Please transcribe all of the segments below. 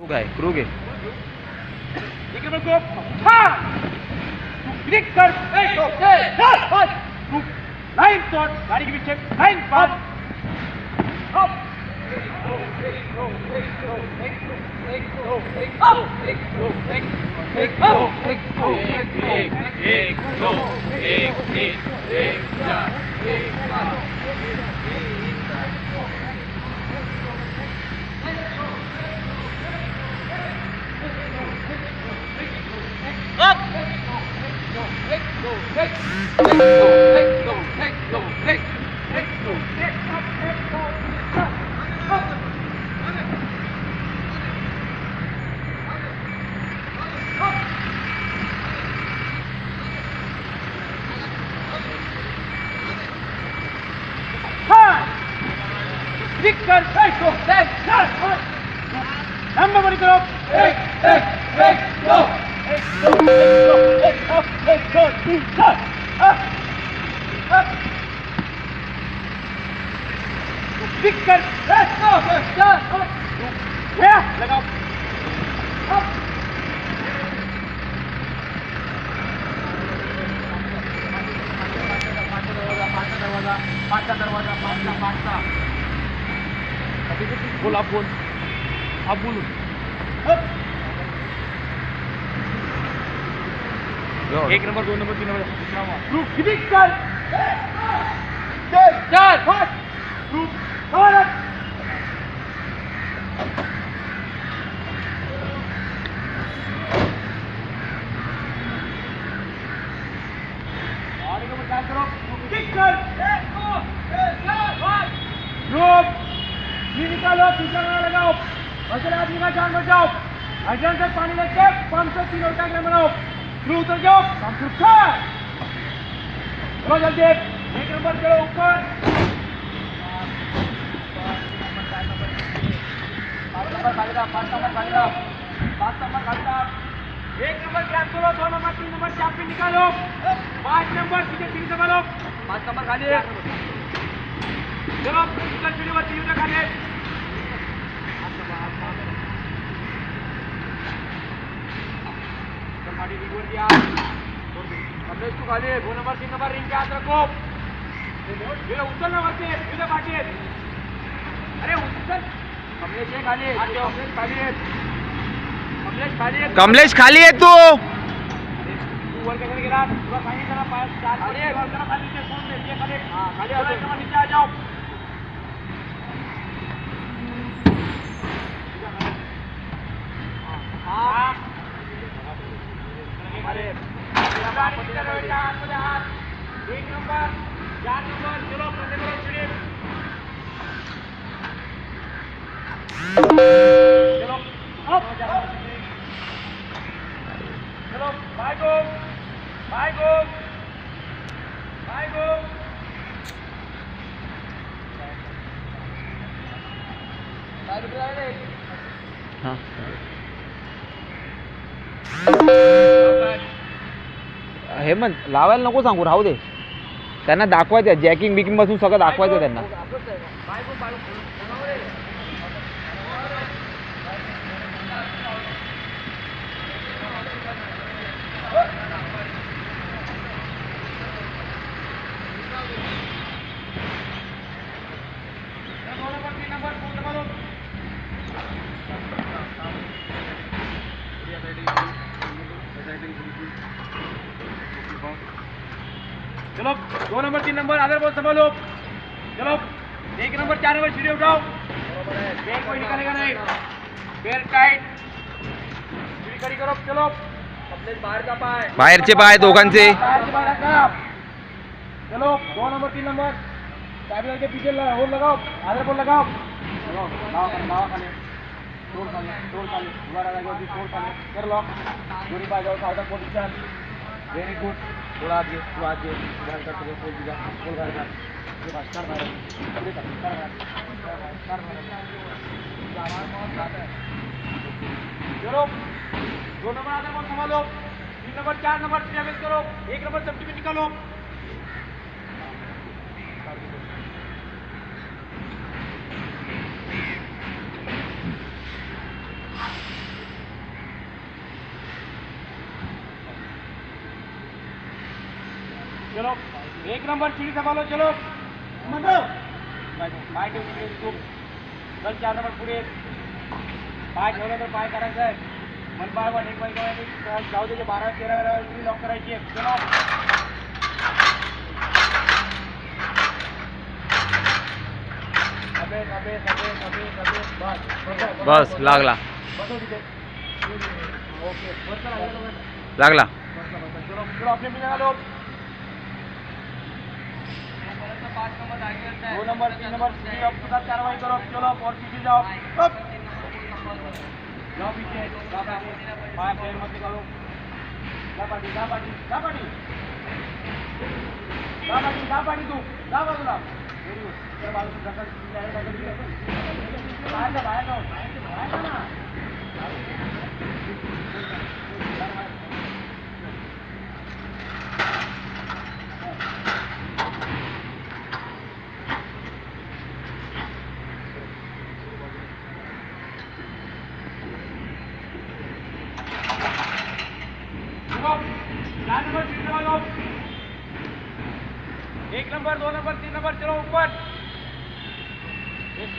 Krug आहे Krug आहे इकडे बघ गो. हा! तू क्लिक कर ए, गो. ए, चल, बस. तू लाईन सोड गाडी की पीछे लाईन पास अप. हा! क्लिक कर ए, Victor Psycho, stand, start, start. Number one, go. Take, take, take, go. Take, go, take, go, take, go, take, go, take, go. बोल आप बोल आप बोलो एक नंबर दो नंबर तीन नंबर तू चल कर चार पाच तू भारत और एक नंबर चार करो किक कर एक दो तीन चार पाँच ग्रुप ये निकालो तीसरा गाना लगाओ बचले आदमी का जान बचाओ हाइड्रेंट से पानी लेके पंप से तीन टैंक बनाओ थ्रू उतर जाओ। हम सुखा चलो जल्दी एक नंबर चलो ऊपर। पाँच नंबर खाली रहा, पाँच नंबर खाली रहा। पाँच नंबर खाली रहा। एक नंबर क्रैप करो, दो नंबर, तीन नंबर चैंपियन निकालो। पाँच नंबर पीछे तीन संभालो पाँच नंबर खाली है। चलो चुनी वर तीन खाली है गाड़ी दिया तू खाली है दो नंबर तीन नंबर रिंग के हाथ रखो। ये उचल ना वरती इधर बाकी अरे उचल कमलेश है खाली कमलेश खाली है। कमलेश खाली है। कमलेश खाली आहे तू। कैसे गिरा पूरा खाली पास चार खाली है खाली नीचे फ़ोन ये खाली। हाँ खाली आ जाओ नीचे आ जाओ। हाँ। Alip. Kailangan ko din ang lahat ko lahat. Wing number, yan number, Thank you. Hemant लावायला नको सांगू राहू दे. त्यांना दाखवायचं जॅकिंग बिकिंग बसून सगळं दाखवायचं त्यांना. दो नंबर तीन नंबर आधार बोल संभालो चलो एक नंबर चार नंबर सीढ़ी उठाओ। पैर कोई निकालेगा नहीं पैर टाइट सीढ़ी खड़ी करो चलो। अपने बाहर का पाए बाहेरचे पाय दोघांचे से। चलो दो नंबर तीन नंबर। चाबी के पीछे होल लगाओ। आधार बोल लगाओ। चलो लाओ खाली लाओ खाली। तोड़ खाली तोड़ खाली। दोबारा लगे अभी तोड़ खाली। कर लो। दूरी पा जाओ साइड पोजीशन वेरी गुड थोड़ा आगे थोड़ा आगे। ध्यान कर चलो जी दिया फ़ोन कर कर ये बस कर भाई पूरे कर कर कर कर है। चलो। दो नंबर आधार बोल संभालो। तीन नंबर, चार नंबर ट्रेवल करो एक नंबर सब्ज़ी में निकालो। नंबर सीढ़ी संभालो चलो मतलब पाय ठेव तिकडे चल चार नंबर पुढे. पाय ठेवला तर पाय करायचा आहे. मन पाय वन एक करायचं जाऊ त्याचे बारा तेरा वेळा तुम्ही लॉक करायची आहे. चलो. अबे अबे अबे अबे अबे बस. बस लागला. लागला. दो नंबर तीन नंबर सीढ़ी अप के साथ कार्रवाई करो चलो और पीछे जाओ अप जाओ पीछे जा पाटी पाय पैर मत निकालो जा पाटी जा पाटी जा पाटी जा पाटी जा पाटी तू जा बाजूला व्हेरी गुड त्या बाजूला ढकल, direct ढकल, ढकल. बाहेर जा बाहेर जाऊ बाहेर जा ना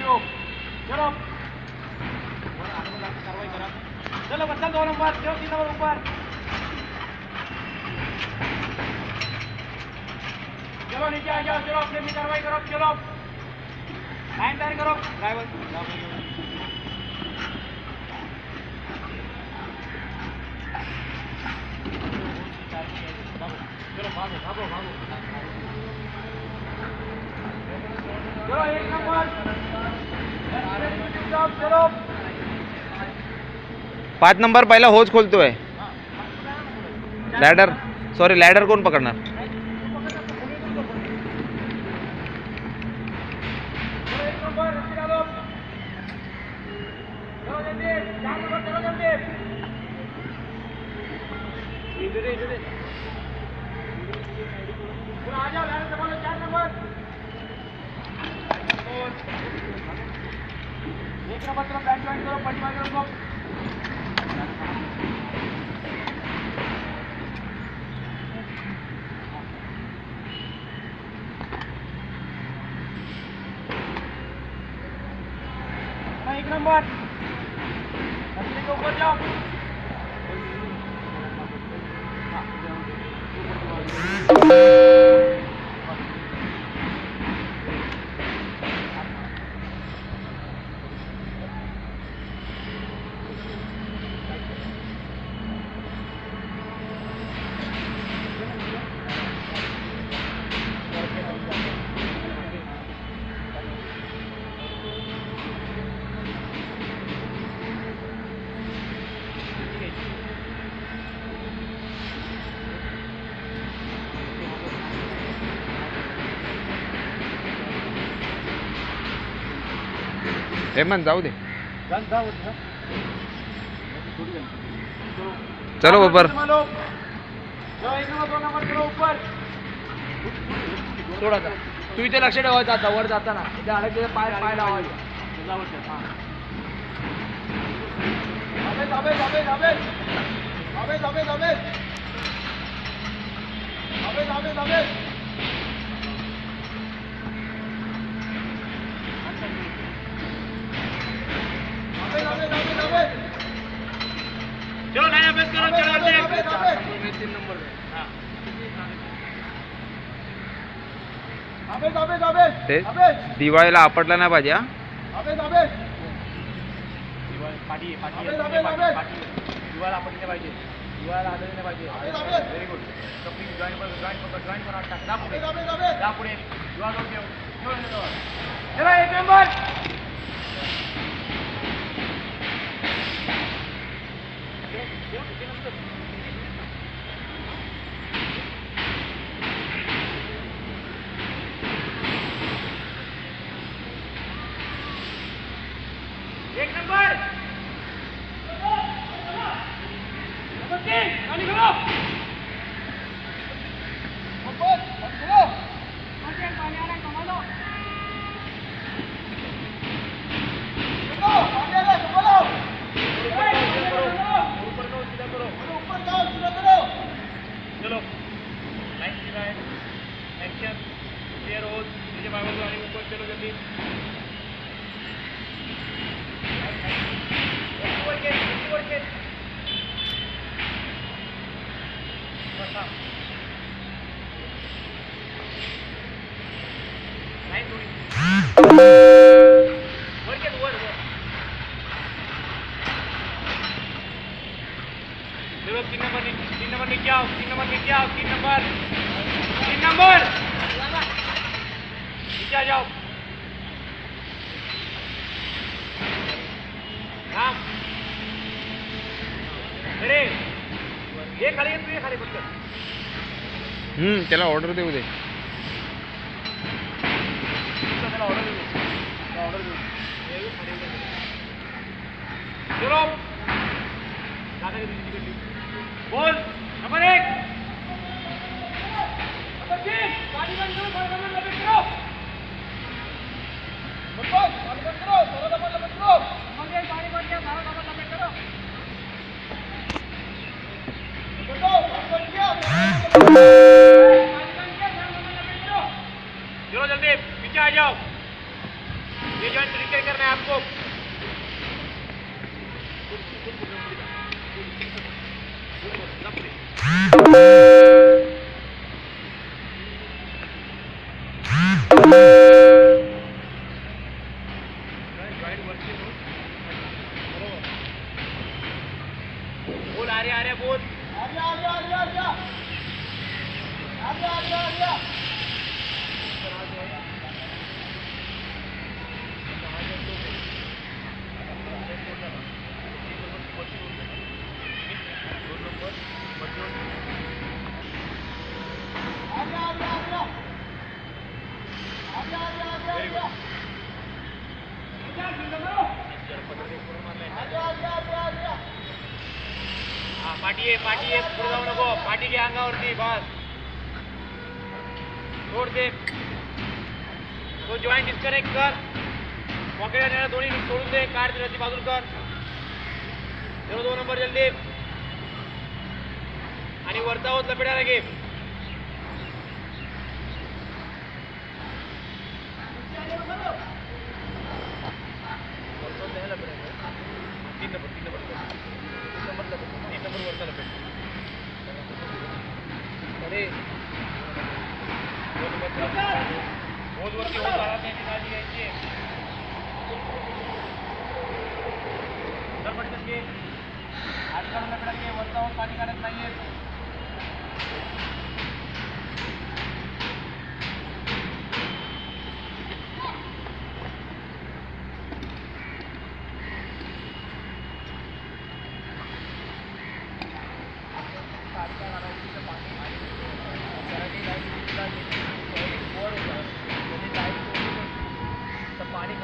रेस्क्यू चलो कार्रवाई करा चलो बच्चा दो नंबर चलो तीन नंबर ऊपर। चलो नीचे आ जाओ, चलो अपने कार्रवाई करो, चलो। लाइन तैयार करो। ड्राइवर चलो, भागो भागो भागो। चलो एक नंबर। पाच नंबर पहिला होच खोलतोय लॅडर सॉरी लॅडर कोण पकडणार चलो एक बच्चों बच्चों बैठ ज्वाइन करो पट करो रेमन जाऊ दे. चलो ऊपर थोडा तू इथे लक्ष ठेवायचं जाता वर जाताना. इथे अडकले पाय पाय लावायचे. चलो नया पेश करो चलाते हैं। तीन नंबर हाँ। ते दिवाळीला आपटला नाही पाहिजे दिवाळीला आपटले पाहिजे। दिवाळीला आदळले नाही पाहिजे। व्हेरी गुड कपिल जॉईन पण जॉईन पण जॉईन पण टाक जा पुढे. जा पुढे. दिवाळ चला एक नंबर Take the ball! ये खाली तू ये खाली हम्म त्याला ऑर्डर देऊ दे त्याला ऑर्डर देऊ ऑर्डर देऊ हे बोल नंबर एक। नंबर तीन गाडी बंद करो सारा सामान लपेट करो। बस गाडी बंद करो सारा सामान लपेट करो। एक गाड़ी बंद किया सारा Thank you. पाठी आहे पाठी आहे पुढे जाऊ नको पाठी घे अंगावरती बस। सोड दे। तो जॉईंट डिस्कनेक्ट कर। पॉकेट आणि दोन्ही सोडून दे. काढ त्याची बाजूला कर. तेवढं दोन नंबर जल्दी. आणि वरचा होत लपेटायला घे. होत वरती होत आला त्याची पानी का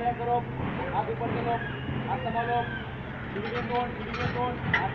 અહીંયા કરો હાથ ઉપર ચલો હાથ દબાવો ડિવિઝન ડોન્ટ ડિવિઝન ડોન્ટ હાથ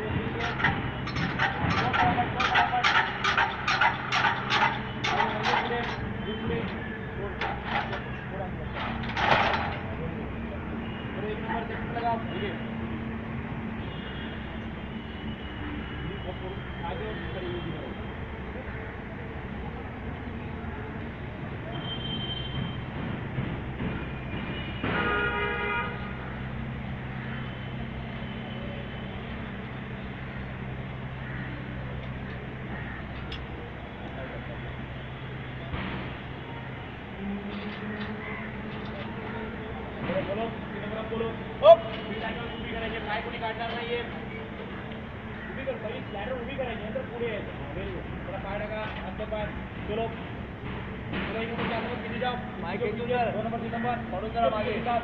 junior. दोन नंबर तीन नंबर. पडून जरा मागे. विकास.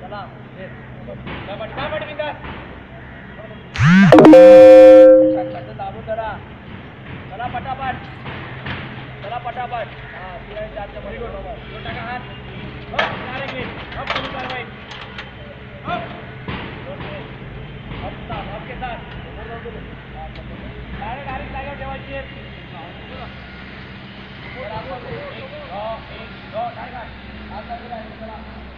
चला. ये. काय पाठी काय पाठी विकास. शांतता दाबून धरा चला पटापट. चला पटापट. हा तिला जास्त व्हेरी मध्ये गुड बरोबर. दोन टाका हात. अप डायरेक्टली अप कमी कारवाई अप दोन मिनिट अप साथ अप के साथ. डायरेक्ट डायरेक्ट जागेवर ठेवायची. Okay, go, Tiger. After that,